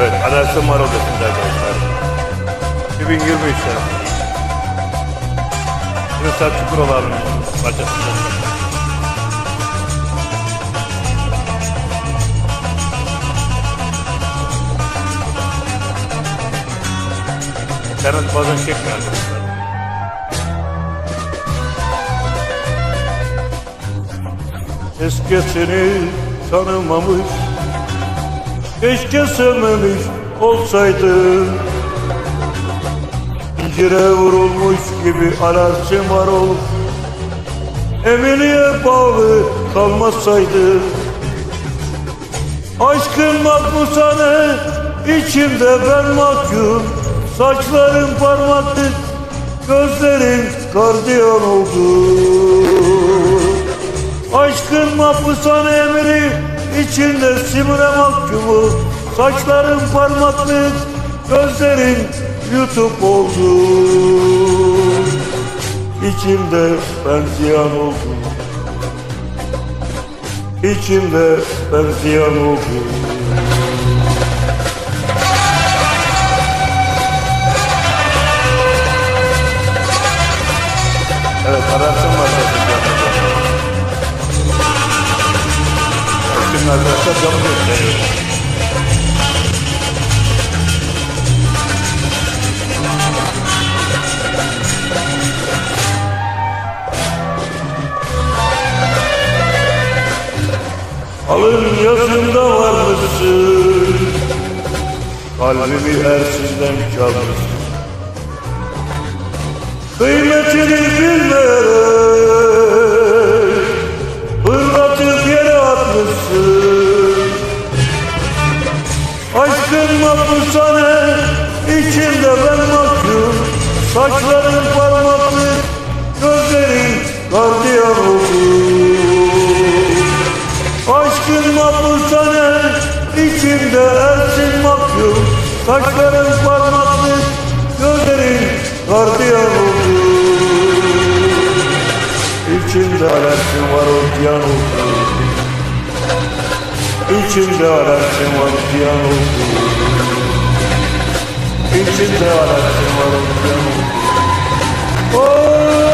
Evet, Alersin var odasında arkadaşlar. 2023 sene. Yine Selçuk Kural abinin parçasında. İnternet bazen çekmiyor arkadaşlar. Eskisini tanımamış Keşke sevmemiş olsaydı İncire vurulmuş gibi alerjim var olup Emeliye bağlı kalmasaydı. Aşkın makbusane içimde ben mahkum. Saçların parmaklık gözlerin gardiyan oldu. Aşkın mahpushane emri içinde simre mahkumu Saçların parmaklık gözlerin YouTube oldu. İçimde ben ziyan oldum. İçimde ben ziyan oldum. Evet ararsın camı gösteriyor. Alın yazında var mısın? Kalbimi ersinden çalmışsın. Kıymetini bilmeyerek Fırlatıp yere atmışsın Aşkın mahpushane içinde ben mahkum. Saçların parmaklık gözlerin gardiyan oldu. Aşkın mahpushane içinde ersin mahkum. Saçların parmaklık gözlerin gardiyan oldu. İçimde alerjim var o diyan oldu İçimde var o diyan oldu İçimde alerjim var diyan oldu Oh